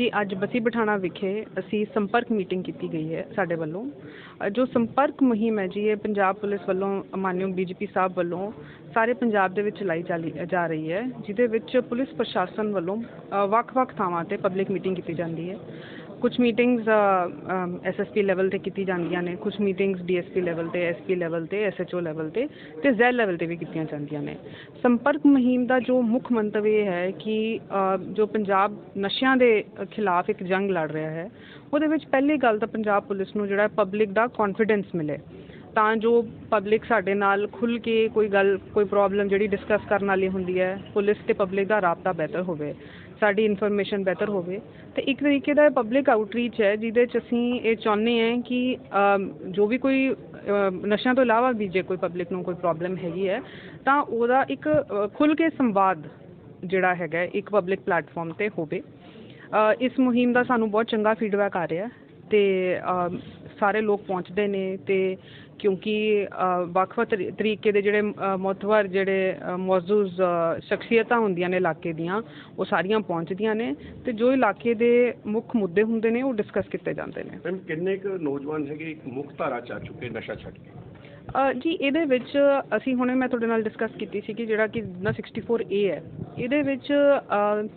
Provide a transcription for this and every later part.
ਜੀ, ਅੱਜ ਬਸੀ ਪਠਾਣਾ ਵਿਖੇ ਅਸੀਂ ਸੰਪਰਕ ਮੀਟਿੰਗ ਕੀਤੀ ਗਈ ਹੈ ਸਾਡੇ ਵੱਲੋਂ। ਜੋ ਸੰਪਰਕ ਮੁਹਿੰਮ ਹੈ ਜੀ, ਇਹ ਪੰਜਾਬ ਪੁਲਿਸ ਵੱਲੋਂ ਮਾਨਯੋਗ ਡੀਜੀਪੀ ਸਾਹਿਬ ਵੱਲੋਂ ਸਾਰੇ ਪੰਜਾਬ ਦੇ ਵਿੱਚ ਚਲਾਈ ਜਾ ਰਹੀ ਹੈ, ਜਿਹਦੇ ਵਿੱਚ ਪੁਲਿਸ ਪ੍ਰਸ਼ਾਸਨ ਵੱਲੋਂ ਵੱਖ-ਵੱਖ ਥਾਵਾਂ ਤੇ ਪਬਲਿਕ ਮੀਟਿੰਗ ਕੀਤੀ ਜਾਂਦੀ ਹੈ। ਕੁਝ ਮੀਟਿੰਗਸ ਐਸਐਸਪੀ ਲੈਵਲ ਤੇ ਕੀਤੀ ਜਾਂਦੀਆਂ ਨੇ ਕੁਝ ਮੀਟਿੰਗਸ ਡੀਐਸਪੀ ਲੈਵਲ ਤੇ ਐਸਪੀ ਲੈਵਲ ਤੇ ਐਸਐਚਓ ਲੈਵਲ ਤੇ ਤੇ ਜ਼ੈਲ ਲੈਵਲ ਤੇ ਵੀ ਕੀਤੀਆਂ ਜਾਂਦੀਆਂ ਨੇ। ਸੰਪਰਕ ਮੁਹਿੰਮ ਦਾ ਜੋ ਮੁੱਖ ਮੰਤਵ ਇਹ ਹੈ ਕਿ ਜੋ ਪੰਜਾਬ ਨਸ਼ਿਆਂ ਦੇ ਖਿਲਾਫ ਇੱਕ ਜੰਗ ਲੜ ਰਿਹਾ ਹੈ, ਉਹਦੇ ਵਿੱਚ ਪਹਿਲੀ ਗੱਲ ਤਾਂ ਪੰਜਾਬ ਪੁਲਿਸ ਨੂੰ ਜਿਹੜਾ ਪਬਲਿਕ ਦਾ ਕੌਨਫੀਡੈਂਸ ਮਿਲੇ। ਤਾਂ ਜੋ ਪਬਲਿਕ ਸਾਡੇ ਨਾਲ ਖੁੱਲ ਕੇ ਕੋਈ ਗੱਲ, ਕੋਈ ਪ੍ਰੋਬਲਮ ਜਿਹੜੀ ਡਿਸਕਸ ਕਰਨ ਵਾਲੀ ਹੁੰਦੀ ਹੈ, ਪੁਲਿਸ ਤੇ ਪਬਲਿਕ ਦਾ ਰਾਬਤਾ ਬਿਹਤਰ ਹੋਵੇ। ਸਾਡੀ ਇਨਫੋਰਮੇਸ਼ਨ ਬਿਹਤਰ ਹੋਵੇ। ਤੇ ਇੱਕ ਤਰੀਕੇ ਦਾ ਪਬਲਿਕ ਆਊਟਰੀਚ ਹੈ ਜਿਹਦੇ ਚ ਅਸੀਂ ਇਹ ਚਾਹੁੰਦੇ ਹਾਂ ਕਿ ਜੋ ਵੀ ਕੋਈ ਨਸ਼ਿਆਂ ਤੋਂ ਇਲਾਵਾ ਵੀ ਜੇ ਕੋਈ ਪਬਲਿਕ ਨੂੰ ਕੋਈ ਪ੍ਰੋਬਲਮ ਹੈਗੀ ਹੈ ਤਾਂ ਉਹਦਾ ਇੱਕ ਅ, ਖੁੱਲ ਕੇ ਸੰਵਾਦ ਜਿਹੜਾ ਹੈਗਾ ਇੱਕ ਪਬਲਿਕ ਪਲੇਟਫਾਰਮ ਤੇ ਹੋਵੇ। ਇਸ ਮੁਹਿੰਮ ਦਾ ਸਾਨੂੰ ਬਹੁਤ ਚੰਗਾ ਫੀਡਬੈਕ ਆ ਰਿਹਾ ਤੇ ਸਾਰੇ ਲੋਕ ਪਹੁੰਚਦੇ ਨੇ ਅਤੇ ਕਿਉਂਕਿ ਵੱਖ-ਵੱਖ ਤਰੀ- ਤਰੀਕੇ ਦੇ ਜਿਹੜੇ ਅ, ਜਿਹੜੇ ਮੌਜੂਜ਼ ਸ਼ਖਸੀਅਤਾਂ ਹੁੰਦੀਆਂ ਨੇ ਇਲਾਕੇ ਦੀਆਂ ਉਹ ਸਾਰੀਆਂ ਪਹੁੰਚਦੀਆਂ ਨੇ ਅਤੇ ਜੋ ਇਲਾਕੇ ਦੇ ਮੁੱਖ ਮੁੱਦੇ ਹੁੰਦੇ ਨੇ ਉਹ ਡਿਸਕਸ ਕੀਤੇ ਜਾਂਦੇ ਨੇ। ਮੈਮ ਕਿੰਨੇ ਕੁ ਨੌਜਵਾਨ ਹੈਗੇ? ਇੱਕ ਮੁੱਖ ਧਾਰਾ ਚ ਆ ਚੁੱਕੇ ਨਸ਼ਾ ਛੱਡ ਕੇ। ਜੀ, ਇਹਦੇ ਵਿੱਚ ਅਸੀਂ ਹੁਣੇ ਮੈਂ ਤੁਹਾਡੇ ਨਾਲ ਡਿਸਕਸ ਕੀਤੀ ਸੀ ਕਿ ਜਿਹੜਾ ਕਿ ਨਾ 64A ਹੈ, ਇਹਦੇ ਵਿੱਚ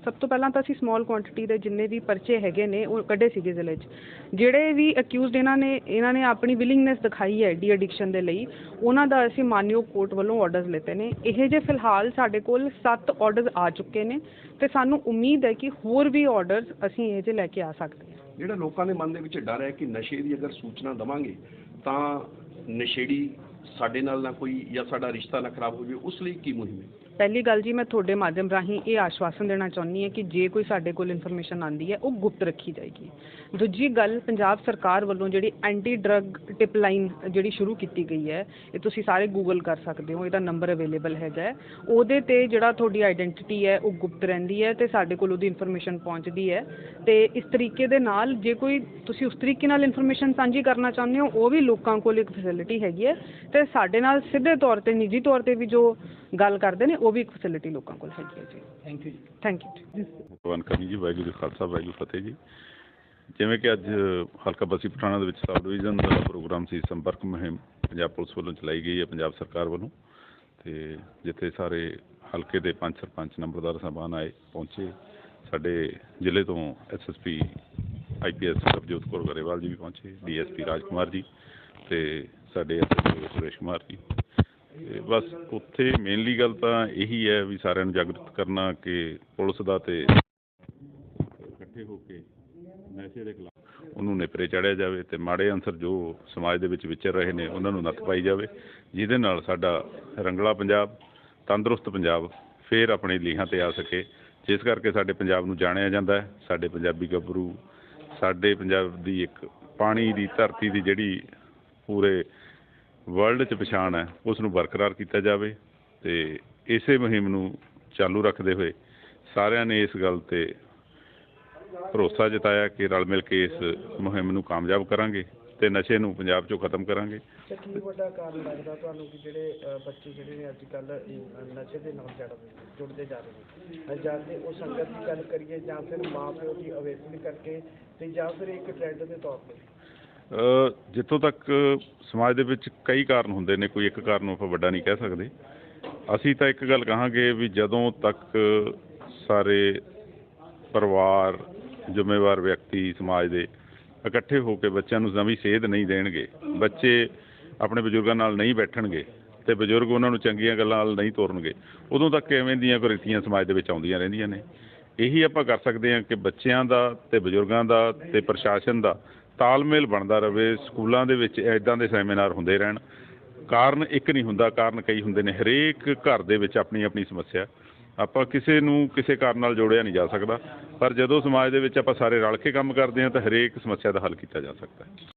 ਸਭ ਤੋਂ ਪਹਿਲਾਂ ਤਾਂ ਅਸੀਂ ਸਮਾਲ ਕੁਆਂਟੀਟੀ ਦੇ ਜਿੰਨੇ ਵੀ ਪਰਚੇ ਹੈਗੇ ਨੇ, ਉਹ ਕੱਢੇ ਸੀਗੇ ਜ਼ਿਲ੍ਹੇ 'ਚ। ਜਿਹੜੇ ਵੀ ਅਕਿਊਜ਼ਡ ਇਹਨਾਂ ਨੇ ਇਹਨਾਂ ਨੇ ਆਪਣੀ ਵਿਲਿੰਗਨੈਸ ਦਿਖਾਈ ਹੈ ਡੀ ਐਡਿਕਸ਼ਨ ਦੇ ਲਈ, ਉਹਨਾਂ ਦਾ ਅਸੀਂ ਮਾਨਯੋਗ ਕੋਰਟ ਵੱਲੋਂ ਆਰਡਰਸ ਲਿੱਤੇ ਨੇ। ਇਹ ਜੇ ਫਿਲਹਾਲ ਸਾਡੇ ਕੋਲ 7 ਆਰਡਰਸ ਆ ਚੁੱਕੇ ਨੇ ਤੇ ਸਾਨੂੰ ਉਮੀਦ ਹੈ ਕਿ ਹੋਰ ਵੀ ਆਰਡਰਸ ਅਸੀਂ ਇਹ ਜੇ ਲੈ ਕੇ ਆ ਸਕਦੇ ਹਾਂ। ਜਿਹੜਾ ਲੋਕਾਂ ਦੇ ਮਨ ਦੇ ਵਿੱਚ ਡਰ ਹੈ ਕਿ ਨਸ਼ੇ ਦੀ ਅਗਰ ਸੂਚਨਾ ਦਵਾਂਗੇ, ਤਾਂ ਨਸ਼ੇੜੀ ਸਾਡੇ ਨਾਲ ਨਾ ਕੋਈ ਜਾਂ ਸਾਡਾ ਰਿਸ਼ਤਾ ਨਾ ਖਰਾਬ ਹੋ ਜਾਵੇ ਉਸ ਲਈ ਕੀ ਮੁਹਿੰਮ ਹੈ? ਪਹਿਲੀ ਗੱਲ ਜੀ ਮੈਂ ਤੁਹਾਡੇ ਮਾਧਿਅਮ ਰਾਹੀਂ ਇਹ ਆਸ਼ਵਾਸਨ ਦੇਣਾ ਚਾਹੁੰਦੀ ਹਾਂ ਕਿ ਜੇ ਕੋਈ ਸਾਡੇ ਕੋਲ ਇਨਫੋਰਮੇਸ਼ਨ ਆਂਦੀ ਹੈ, ਉਹ ਗੁਪਤ ਰੱਖੀ ਜਾਏਗੀ। ਦੂਜੀ ਗੱਲ, ਪੰਜਾਬ ਸਰਕਾਰ ਵੱਲੋਂ ਜਿਹੜੀ ਐਂਟੀ ਡਰੱਗ ਟਿਪ ਲਾਈਨ ਜਿਹੜੀ ਸ਼ੁਰੂ ਕੀਤੀ ਗਈ ਹੈ, ਇਹ ਤੁਸੀਂ ਸਾਰੇ ਗੂਗਲ ਕਰ ਸਕਦੇ ਹੋ, ਇਹਦਾ ਨੰਬਰ ਅਵੇਲੇਬਲ ਹੈਗਾ ਹੈ। ਉਹਦੇ ਤੇ ਜਿਹੜਾ ਤੁਹਾਡੀ ਆਇਡੈਂਟੀਟੀ ਹੈ, ਉਹ ਗੁਪਤ ਰਹਿੰਦੀ ਹੈ ਤੇ ਸਾਡੇ ਕੋਲ ਉਹਦੀ ਇਨਫੋਰਮੇਸ਼ਨ ਪਹੁੰਚਦੀ ਹੈ। ਤੇ ਇਸ ਤਰੀਕੇ ਦੇ ਨਾਲ ਜੇ ਕੋਈ, ਤੁਸੀਂ ਉਸ ਤਰੀਕੇ ਨਾਲ ਇਨਫੋਰਮੇਸ਼ਨ ਸਾਂਝੀ ਕਰਨਾ ਚਾਹੁੰਦੇ ਹੋ, ਉਹ ਵੀ ਲੋਕਾਂ ਕੋਲ ਇੱਕ ਫੈਸਿਲਿਟੀ ਹੈਗੀ ਹੈ। ਤੇ ਸਾਡੇ ਨਾਲ ਸਿੱਧੇ ਤੌਰ ਤੇ, ਨਿੱਜੀ ਤੌਰ ਤੇ ਵੀ ਜੋ ਗੱਲ ਕਰਦੇ ਨੇ ਉਹ ਵੀ ਇੱਕ ਫੈਸਿਲਿਟੀ ਲੋਕਾਂ ਕੋਲ ਹੈਗੀ ਹੈ ਜੀ। ਥੈਂਕ ਯੂ ਜੀ। ਥੈਂਕ ਯੂ ਭਗਵਾਨ ਕਰੀ ਜੀ ਵਾਹਿਗੁਰੂ ਜੀ ਖਾਲਸਾ ਵਾਹਿਗੁਰੂ ਫਤਿਹ ਜੀ। ਜਿਵੇਂ ਕਿ ਅੱਜ ਹਲਕਾ ਬਸੀ ਪਠਾਣਾ ਦੇ ਵਿੱਚ ਸਬ ਡਿਵੀਜ਼ਨ ਦਾ ਪ੍ਰੋਗਰਾਮ ਸੀ ਸੰਪਰਕ ਮੁਹਿੰਮ ਪੰਜਾਬ ਪੁਲਿਸ ਵੱਲੋਂ ਚਲਾਈ ਗਈ ਹੈ ਪੰਜਾਬ ਸਰਕਾਰ ਵੱਲੋਂ। ਤੇ ਜਿੱਥੇ ਸਾਰੇ ਹਲਕੇ ਦੇ ਪੰਜ ਸਰਪੰਚ ਨੰਬਰਦਾਰ ਸਾਹਿਬਾਨ ਆਏ ਪਹੁੰਚੇ। ਸਾਡੇ ਜ਼ਿਲ੍ਹੇ ਤੋਂ ਐਸਐਸਪੀ ਆਈਪੀਐਸ ਸਰਬਜੋਤ ਕੌਰ ਗਰੇਵਾਲ ਜੀ ਵੀ ਪਹੁੰਚੇ ਡੀਐਸਪੀ ਰਾਜਕੁਮਾਰ ਜੀ ਤੇ ਸਾਡੇ ਐਸਐਸਪੀ ਸੁਰੇਸ਼ ਕੁਮਾਰ ਜੀ। ਬਸ ਉੱਥੇ ਮੇਨਲੀ ਗੱਲ ਤਾਂ ਇਹੀ ਹੈ ਵੀ ਸਾਰਿਆਂ ਨੂੰ ਜਾਗਰੂਕ ਕਰਨਾ ਕਿ ਪੁਲਿਸ ਦਾ ਤੇ ਇਕੱਠੇ ਹੋ ਕੇ ਨਸ਼ੇ ਦੇ ਖਿਲਾਫ ਉਹਨੂੰ ਨੇਪਰੇ ਚੜਿਆ ਜਾਵੇ ਤੇ ਮਾੜੇ ਅਨਸਰ ਜੋ ਸਮਾਜ ਦੇ ਵਿੱਚ ਵਿਚਰ ਰਹੇ ਨੇ, ਉਹਨਾਂ ਨੂੰ ਨੱਥ ਪਾਈ ਜਾਵੇ, ਜਿਹਦੇ ਨਾਲ ਸਾਡਾ ਰੰਗਲਾ ਪੰਜਾਬ, ਤੰਦਰੁਸਤ ਪੰਜਾਬ ਫੇਰ ਆਪਣੇ ਲੀਹਾਂ ਤੇ ਆ ਸਕੇ। ਜਿਸ ਕਰਕੇ ਸਾਡੇ ਪੰਜਾਬ ਨੂੰ ਜਾਣਿਆ ਜਾਂਦਾ ਹੈ, ਸਾਡੇ ਪੰਜਾਬੀ ਗੱਭਰੂ, ਸਾਡੇ ਪੰਜਾਬ ਦੀ ਇੱਕ ਪਾਣੀ ਦੀ ਧਰਤੀ ਦੀ ਜਿਹੜੀ ਪੂਰੇ ਵਰਲਡ 'ਚ ਪਛਾਣ ਹੈ ਉਸ ਨੂੰ ਬਰਕਰਾਰ ਕੀਤਾ ਜਾਵੇ ਤੇ ਇਸੇ ਮੁਹਿੰਮ ਨੂੰ ਚਾਲੂ ਰੱਖਦੇ ਹੋਏ ਸਾਰਿਆਂ ਨੇ ਇਸ ਗੱਲ ਤੇ ਭਰੋਸਾ ਜਤਾਇਆ ਕਿ ਰਲ ਮਿਲ ਕੇ ਇਸ ਮੁਹਿੰਮ ਨੂੰ ਕਾਮਯਾਬ ਕਰਾਂਗੇ ਤੇ ਨਸ਼ੇ ਨੂੰ ਪੰਜਾਬ 'ਚੋਂ ਖਤਮ ਕਰਾਂਗੇ। ਤੇ ਕੀ ਵੱਡਾ ਕਾਰਨ ਲੱਗਦਾ ਤੁਹਾਨੂੰ ਕਿ ਜਿਹੜੇ ਬੱਚੇ ਜਿਹੜੇ ਨੇ ਅੱਜ ਕੱਲ ਨਸ਼ੇ ਦੇ ਨਾਲ ਜੁੜਦੇ ਜਾ ਰਹੇ ਨੇ? ਜਾਂ ਉਹ ਸੰਗਤ ਦੀ ਗੱਲ ਕਰੀਏ ਜਾਂ ਫਿਰ ਮਾਂ ਦੀ ਅਵੇਸਨੀ ਕਰਕੇ ਤੇ ਜਾਂ ਫਿਰ ਇੱਕ ਟ੍ਰੈਂਡ ਦੇ ਤੌਰ ਤੇ ਜਿੱਥੋਂ ਤੱਕ ਸਮਾਜ ਦੇ ਵਿੱਚ ਕਈ ਕਾਰਨ ਹੁੰਦੇ ਨੇ, ਕੋਈ ਇੱਕ ਕਾਰਨ ਆਪਾਂ ਵੱਡਾ ਨਹੀਂ ਕਹਿ ਸਕਦੇ। ਅਸੀਂ ਤਾਂ ਇੱਕ ਗੱਲ ਕਹਾਂਗੇ ਵੀ ਜਦੋਂ ਤੱਕ ਸਾਰੇ ਪਰਿਵਾਰ, ਜ਼ਿੰਮੇਵਾਰ ਵਿਅਕਤੀ ਸਮਾਜ ਦੇ ਇਕੱਠੇ ਹੋ ਕੇ ਬੱਚਿਆਂ ਨੂੰ ਨਵੀਂ ਸੇਧ ਨਹੀਂ ਦੇਣਗੇ, ਬੱਚੇ ਆਪਣੇ ਬਜ਼ੁਰਗਾਂ ਨਾਲ ਨਹੀਂ ਬੈਠਣਗੇ ਤੇ ਬਜ਼ੁਰਗ ਉਹਨਾਂ ਨੂੰ ਚੰਗੀਆਂ ਗੱਲਾਂ ਨਾਲ ਨਹੀਂ ਤੋਰਨਗੇ, ਉਦੋਂ ਤੱਕ ਐਵੇਂ ਦੀਆਂ ਕੁਰੀਤੀਆਂ ਸਮਾਜ ਦੇ ਵਿੱਚ ਆਉਂਦੀਆਂ ਰਹਿੰਦੀਆਂ ਨੇ। ਇਹੀ ਆਪਾਂ ਕਰ ਸਕਦੇ ਹਾਂ ਕਿ ਬੱਚਿਆਂ ਦਾ ਤੇ ਬਜ਼ੁਰਗਾਂ ਦਾ ਤੇ ਪ੍ਰਸ਼ਾਸਨ ਦਾ ਤਾਲਮੇਲ ਬਣਦਾ ਰਹੇ ਸਕੂਲਾਂ ਦੇ ਵਿੱਚ ਐਦਾਂ ਦੇ ਸੈਮੀਨਾਰ ਹੁੰਦੇ ਰਹਿਣ। ਕਾਰਨ ਇੱਕ ਨਹੀਂ ਹੁੰਦਾ, ਕਾਰਨ ਕਈ ਹੁੰਦੇ ਨੇ। ਹਰੇਕ ਘਰ ਦੇ ਵਿੱਚ ਆਪਣੀ ਆਪਣੀ ਸਮੱਸਿਆ। ਆਪਾਂ ਕਿਸੇ ਨੂੰ ਕਿਸੇ ਕਾਰਨ ਨਾਲ ਜੋੜਿਆ ਨਹੀਂ ਜਾ ਸਕਦਾ। ਪਰ ਜਦੋਂ ਸਮਾਜ ਦੇ ਵਿੱਚ ਆਪਾਂ ਸਾਰੇ ਰਲ ਕੇ ਕੰਮ ਕਰਦੇ ਹਾਂ, ਤਾਂ ਹਰੇਕ ਸਮੱਸਿਆ ਦਾ ਹੱਲ ਕੀਤਾ ਜਾ ਸਕਦਾ ਹੈ।